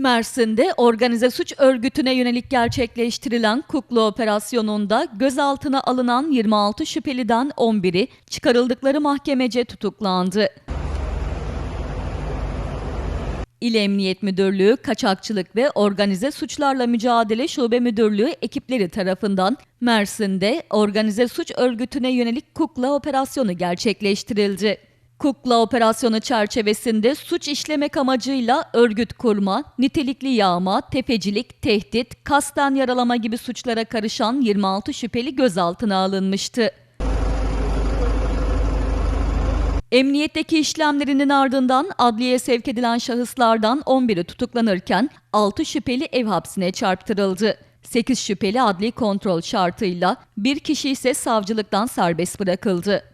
Mersin'de organize suç örgütüne yönelik gerçekleştirilen kukla operasyonunda gözaltına alınan 26 şüpheliden 11'i çıkarıldıkları mahkemece tutuklandı. İl Emniyet Müdürlüğü Kaçakçılık ve Organize Suçlarla Mücadele Şube Müdürlüğü ekipleri tarafından Mersin'de organize suç örgütüne yönelik kukla operasyonu gerçekleştirildi. Kukla operasyonu çerçevesinde suç işlemek amacıyla örgüt kurma, nitelikli yağma, tefecilik, tehdit, kasten yaralama gibi suçlara karışan 26 şüpheli gözaltına alınmıştı. Emniyetteki işlemlerinin ardından adliyeye sevk edilen şahıslardan 11'i tutuklanırken 6 şüpheli ev hapsine çarptırıldı. 8 şüpheli adli kontrol şartıyla bir kişi ise savcılıktan serbest bırakıldı.